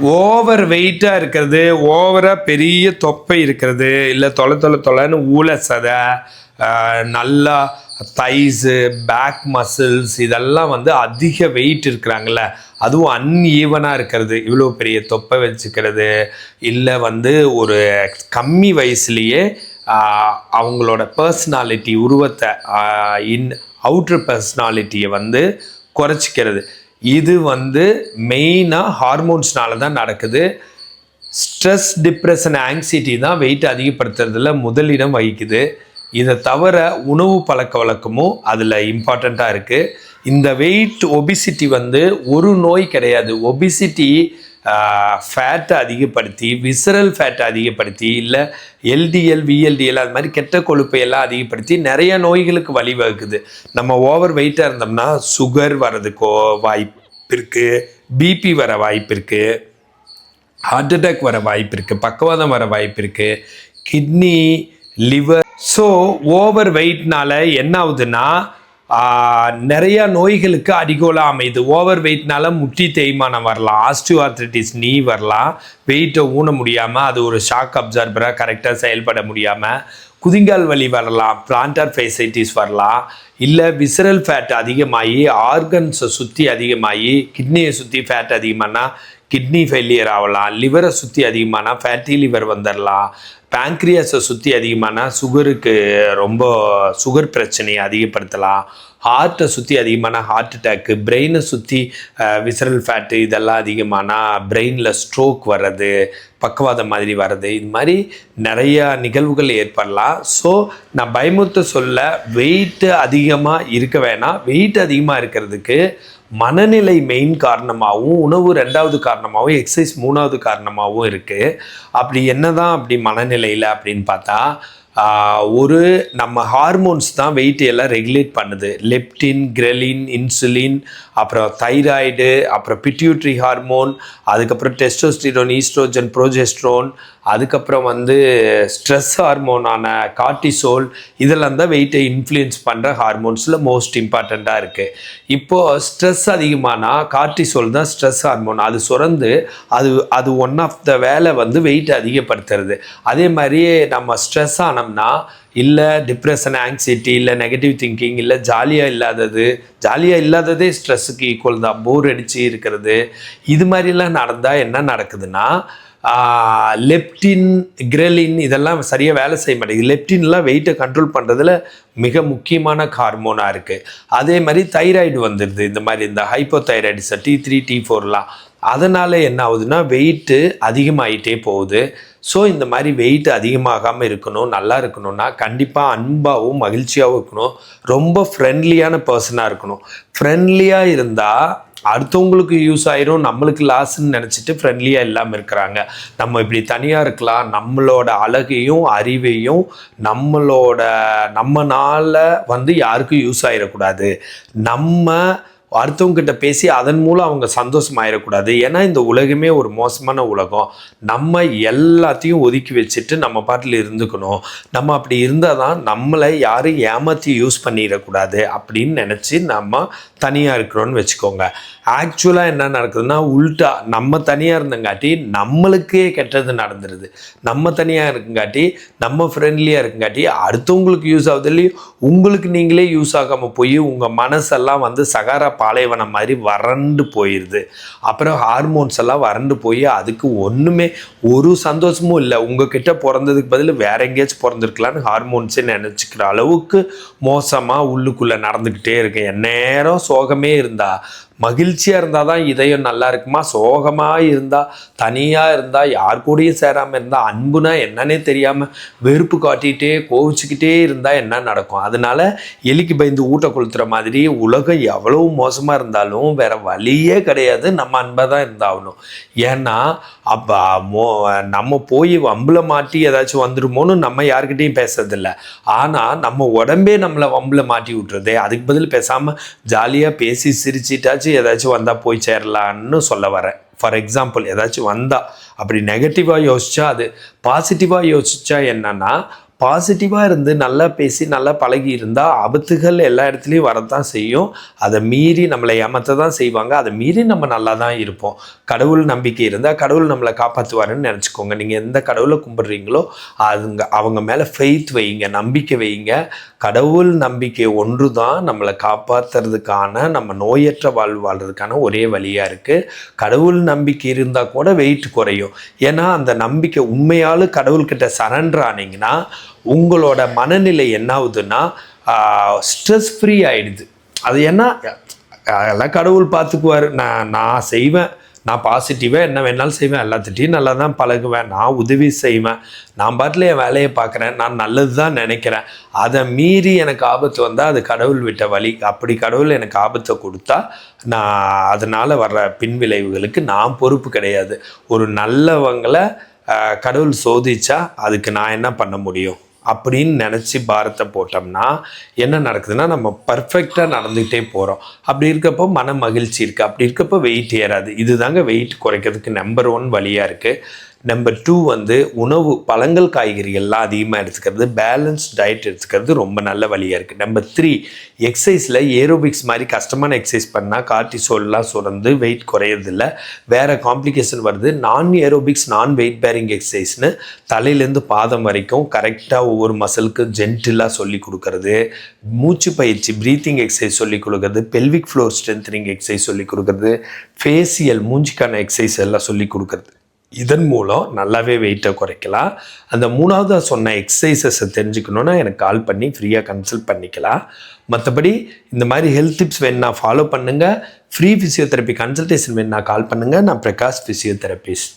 Over வெயிட்டாக இருக்கிறது ஓவராக பெரிய தொப்பை இருக்கிறது. இல்லை தொலை தொலை தொலைன்னு ஊழ சதை நல்லா தைஸு பேக் மசில்ஸ் இதெல்லாம் வந்து அதிக வெயிட் இருக்கிறாங்கள்ல அதுவும் அன்ஈவனாக இருக்கிறது. இவ்வளோ பெரிய தொப்பை வச்சுக்கிறது. இல்லை வந்து ஒரு கம்மி வயசுலேயே அவங்களோட பர்சனாலிட்டி உருவத்தை இன் அவுட்ரு பர்சனாலிட்டியை வந்து குறைச்சிக்கிறது. இது வந்து மெயினாக ஹார்மோன்ஸ்னால தான் நடக்குது. ஸ்ட்ரெஸ் டிப்ரெஷன் ஆங்ஸைட்டி தான் வெயிட் அதிகப்படுத்துறதுல முதலிடம் வகிக்குது. இதை தவிர உணவு பழக்க வழக்கமும் அதில் இம்பார்ட்டண்ட்டாக இருக்குது இந்த வெயிட் ஒபிசிட்டி வந்து ஒரு நோய் கிடையாது. ஒபிசிட்டி ஃபேட்டை அதிகப்படுத்தி விசரல் ஃபேட்டை அதிகப்படுத்தி இல்லை எல்டிஎல் விஎல்டிஎல் அது மாதிரி கெட்ட கொழுப்பை எல்லாம் அதிகப்படுத்தி நிறைய நோய்களுக்கு வழிவகுக்குது. நம்ம ஓவர் வெயிட்டாக இருந்தோம்னா சுகர் வர்றதுக்கோ வாய்ப்பு இருக்குது பிபி வர வாய்ப்பு இருக்குது ஹார்ட் அட்டாக் வர வாய்ப்பு இருக்குது பக்கவாதம் வர வாய்ப்பு இருக்குது கிட்னி லிவர் ஸோ ஓவர் வெயிட்னால என்ன ஆகுதுன்னா நிறைய நோய்களுக்கு அடிகோலாக அமையுது. ஓவர் வெயிட்னால முட்டி தேய்மானம் வரலாம். ஆஸ்டியோஆர்த்திட்டிஸ் நீ வரலாம். வெயிட்டை ஊன முடியாமல் அது ஒரு ஷாக் அப்சர்பராக கரெக்டாக செயல்பட முடியாமல் குதிங்கால் வலி வரலாம். பிளான்டர் ஃபேசைட்டிஸ் வரலாம். இல்லை விசரல் ஃபேட் அதிகமாகி ஆர்கன்ஸை சுற்றி அதிகமாகி கிட்னியை சுற்றி ஃபேட் அதிகமானால் கிட்னி ஃபெயிலியர் ஆகலாம் லிவரை சுற்றி அதிகமானா ஃபேட்டி லிவர் வந்துடலாம் பேங்க்ரியாஸை சுற்றி அதிகமான சுகருக்கு ரொம்ப சுகர் பிரச்சனையை அதிகப்படுத்தலாம். ஹார்ட்டை சுற்றி அதிகமான ஹார்ட் அட்டாக்கு பிரெயினை சுற்றி விசரல் ஃபேட்டு இதெல்லாம் அதிகமானால் பிரெயினில் ஸ்ட்ரோக் வர்றது பக்கவாதம் மாதிரி வர்றது இது மாதிரி நிறையா நிகழ்வுகள் ஏற்படலாம். ஸோ நான் பயமுறுத்த சொல்ல வெயிட்டு அதிகமாக இருக்க வேணாம். வெயிட் அதிகமாக இருக்கிறதுக்கு மனநிலை மெயின் காரணமாகவும் உணவு ரெண்டாவது காரணமாகவும் எக்ஸசைஸ் மூணாவது காரணமாகவும் இருக்குது அப்படி என்ன தான் அப்படி மனநிலையில் அப்படின்னு பார்த்தா ஒரு நம்ம ஹார்மோன்ஸ் தான் வெயிட் எல்லாம் ரெகுலேட் பண்ணுது. லெப்டின் கிரெலின் இன்சுலின் அப்புறம் தைராய்டு அப்புறம் பிட்யூட்ரி ஹார்மோன் அதுக்கப்புறம் டெஸ்டோஸ்டிரோன் ஈஸ்ட்ரோஜன் ப்ரோஜெஸ்ட்ரோன் அதுக்கப்புறம் வந்து ஸ்ட்ரெஸ் ஹார்மோனான கார்டிசோல் இதெல்லாம் தான் வெயிட்டை இன்ஃப்ளூயன்ஸ் பண்ணுற ஹார்மோன்ஸில் மோஸ்ட் இம்பார்ட்டண்ட்டாக இருக்குது இப்போது ஸ்ட்ரெஸ் அதிகமானால் கார்டிசோல் தான் ஸ்ட்ரெஸ் ஹார்மோன் அது சுரந்து அது அது ஒன் ஆஃப் த வேலை வந்து வெயிட்டை அதிகப்படுத்துறது. அதே மாதிரியே நம்ம ஸ்ட்ரெஸ் ஆனோம்னா இல்லை டிப்ரெஷன் ஆங்ஸைட்டி இல்லை நெகட்டிவ் திங்கிங் இல்லை ஜாலியாக இல்லாதது. ஜாலியாக இல்லாததே ஸ்ட்ரெஸ்ஸுக்கு ஈக்குவல் தான். போர் அடித்து இருக்கிறது. இது மாதிரிலாம் நடந்தால் என்ன நடக்குதுன்னா லெப்டின் கிரெலின் இதெல்லாம் சரியாக வேலை செய்ய மாட்டேங்குது. லெப்டின்லாம் வெயிட்டை கண்ட்ரோல் பண்ணுறதுல மிக முக்கியமான ஹார்மோனாக இருக்குது அதே மாதிரி தைராய்டு வந்துடுது இந்த மாதிரி இந்த hypo thyroiditis T three T ஃபோர்லாம் அதனால் என்ன ஆகுதுன்னா வெயிட்டு அதிகமாகிட்டே போகுது. ஸோ இந்த மாதிரி வெயிட் அதிகமாகாமல் இருக்கணும் நல்லா இருக்கணும்னா கண்டிப்பாக அன்பாகவும் மகிழ்ச்சியாகவும் இருக்கணும். ரொம்ப ஃப்ரெண்ட்லியான பர்சனாக இருக்கணும். ஃப்ரெண்ட்லியாக இருந்தால் அடுத்தவங்களுக்கு யூஸ் ஆயிரும் நம்மளுக்கு லாஸ்ன்னு நினச்சிட்டு ஃப்ரெண்ட்லியாக இல்லாமல் இருக்கிறாங்க. நம்ம இப்படி தனியாக இருக்கலாம் நம்மளோட அழகையும் அறிவையும் நம்மளோட நம்மனால் வந்து யாருக்கும் யூஸ் ஆகிடக்கூடாது நம்ம அடுத்தவங்ககிட்ட பேசி அதன் மூலம் அவங்க சந்தோஷமாயிடக்கூடாது ஏன்னா இந்த உலகமே ஒரு மோசமான உலகம். நம்ம எல்லாத்தையும் ஒதுக்கி வச்சுட்டு நம்ம பாட்டில் இருந்துக்கணும். நம்ம அப்படி இருந்தால் தான் நம்மளை யாரும் ஏமாற்றி யூஸ் பண்ணிடக்கூடாது அப்படின்னு நினச்சி நம்ம தனியாக இருக்கிறோன்னு வச்சுக்கோங்க. ஆக்சுவலாக என்ன நடக்குதுன்னா உல்ட்டா நம்ம தனியாக இருந்தங்காட்டி நம்மளுக்கே கெட்டது நடந்துருது. நம்ம தனியாக இருக்குங்காட்டி நம்ம ஃப்ரெண்ட்லியாக இருக்குங்காட்டி அடுத்தவங்களுக்கு யூஸ் ஆகுது இல்லையோ உங்களுக்கு நீங்களே யூஸ் ஆகாமல் போய் உங்கள் மனசெல்லாம் வந்து சகாரா பாலைவனம் மாதிரி வறண்டு போயிடுது அப்புறம் ஹார்மோன்ஸ் எல்லாம் வறண்டு போய் அதுக்கு ஒன்றுமே ஒரு சந்தோஷமும் இல்லை. உங்ககிட்ட பிறந்ததுக்கு பதில் வேற எங்கேயாச்சும் பிறந்திருக்கலான்னு ஹார்மோன்ஸே நினச்சிக்கிற அளவுக்கு மோசமாக உள்ளுக்குள்ளே நடந்துக்கிட்டே இருக்கு. எந்நேரம் சோகமே இருந்தால் மகிழ்ச்சியாக இருந்தால் தான் இதயம் நல்லா இருக்குமா? சோகமாக இருந்தால் தனியாக இருந்தால் யார் கூடயும் சேராமல் இருந்தால் அன்புனா என்னன்னே தெரியாமல் வெறுப்பு காட்டிகிட்டே கோவிச்சுக்கிட்டே இருந்தால் என்ன நடக்கும்? அதனால எலிக்கு பயந்து ஊட்ட கொளுத்துற மாதிரி உலகம் எவ்வளவு மோசமாக இருந்தாலும் வேற வழியே கிடையாது. நம்ம அன்பாக தான் இருந்தாகணும். ஏன்னா அப்போ மோ நம்ம போய் வம்பில் மாட்டி ஏதாச்சும் வந்துடுமோன்னு நம்ம யார்கிட்டையும் பேசுறதில்ல. ஆனால் நம்ம உடம்பே நம்மளை வம்பில் மாட்டி விட்டுறதே அதுக்கு பதில் பேசாமல் ஜாலியாக பேசி சிரிச்சிட்டாச்சும் ஏதாச்சும் வந்தால் போய் சேரலான்னு சொல்ல வரேன். ஃபார் எக்ஸாம்பிள் ஏதாச்சும் வந்தா அப்படி நெகட்டிவாக யோசிச்சா அது பாசிட்டிவாக யோசிச்சா என்னன்னா பாசிட்டிவாக இருந்து நல்லா பேசி நல்லா பழகி இருந்தால் ஆபத்துகள் எல்லா இடத்துலையும் வரத்தான் செய்யும். அதை மீறி நம்மளை ஏமாற்ற தான் செய்வாங்க. அதை மீறி நம்ம நல்லா தான் இருப்போம். கடவுள் நம்பிக்கை இருந்தால் கடவுள் நம்மளை காப்பாற்றுவாருன்னு நினச்சிக்கோங்க. நீங்கள் எந்த கடவுளை கும்பிட்றீங்களோ அதுங்க அவங்க மேலே ஃபெய்த் வைங்க நம்பிக்கை வைங்க. கடவுள் நம்பிக்கை ஒன்று தான் நம்மளை காப்பாற்றுறதுக்கான நம்ம நோயற்ற வாழ்வு வாழ்றதுக்கான ஒரே வழியாக இருக்குது கடவுள் நம்பிக்கை இருந்தால் கூட வெயிட் குறையும். ஏன்னா அந்த நம்பிக்கை உண்மையாலும் கடவுள்கிட்ட சரண்டர் ஆனீங்கன்னா உங்களோட மனநிலை என்ன ஆகுதுன்னா ஸ்ட்ரெஸ் ஃப்ரீ ஆகிடுது அது என்ன? அதெல்லாம் கடவுள் பார்த்துக்குவார் நான் நான் செய்வேன். நான் பாசிட்டிவாக என்ன வேணாலும் செய்வேன். எல்லாத்திட்டையும் நல்லா தான் பழகுவேன். நான் உதவி செய்வேன். நான் பாட்டில் என் வேலையை பார்க்குறேன் நான் நல்லது தான் நினைக்கிறேன். அதை மீறி எனக்கு ஆபத்து வந்தால் அது கடவுள் விட்ட வழி. அப்படி கடவுள் எனக்கு ஆபத்தை கொடுத்தா நான் அதனால் வர்ற பின்விளைவுகளுக்கு நான் பொறுப்பு கிடையாது. ஒரு நல்லவங்களை கடவுள் சோதிச்சா அதுக்கு நான் என்ன பண்ண முடியும்? அப்படின்னு நினச்சி பாரத்தை போட்டோம்னா என்ன நடக்குதுன்னா நம்ம பர்ஃபெக்டாக நடந்துக்கிட்டே போகிறோம் அப்படி இருக்கப்போ மன மகிழ்ச்சி இருக்குது அப்படி இருக்கப்போ வெயிட் ஏறாது. இதுதாங்க வெயிட் குறைக்கிறதுக்கு நம்பர் ஒன் வழியாக இருக்குது நம்பர் டூ வந்து உணவு பழங்கள் காய்கறிகள்லாம் அதிகமாக எடுத்துக்கிறது. பேலன்ஸ் டயட் எடுத்துக்கிறது ரொம்ப நல்ல வழியாக இருக்குது நம்பர் த்ரீ எக்ஸசைஸில் ஏரோபிக்ஸ் மாதிரி கஷ்டமான எக்ஸசைஸ் பண்ணால் கார்டிசோல்லாம் சுரந்து வெயிட் குறையறதில்ல. வேறு காம்ப்ளிகேஷன் வருது. நான் ஏரோபிக்ஸ் நான் வெயிட் பேரிங் எக்ஸசைஸ்னு தலையிலேருந்து பாதம் வரைக்கும் கரெக்டாக ஒவ்வொரு மசிலுக்கும் ஜென்டிலாக சொல்லி கொடுக்கறது. மூச்சு பயிற்சி ப்ரீத்திங் எக்ஸசைஸ் சொல்லி கொடுக்கறது. பெல்விக் ஃப்ளோர் ஸ்ட்ரென்த்னிங் எக்ஸசைஸ் சொல்லி கொடுக்கறது. ஃபேசியல் மூஞ்சிக்கான எக்ஸசைஸ் எல்லாம் சொல்லி கொடுக்கறது. இதன் மூலம் நல்லாவே வெயிட்டை குறைக்கலாம். அந்த மூணாவதாக சொன்ன எக்ஸசைசஸை தெரிஞ்சுக்கணுன்னா எனக்கு கால் பண்ணி ஃப்ரீயாக கன்சல்ட் பண்ணிக்கலாம். மற்றபடி இந்த மாதிரி ஹெல்த் டிப்ஸ் வேணுன்னா ஃபாலோ பண்ணுங்கள் ஃப்ரீ ஃபிசியோதெரப்பி கன்சல்டேஷன் வேணுன்னா கால் பண்ணுங்கள் நான் பிரகாஷ் ஃபிசியோதெரபிஸ்ட்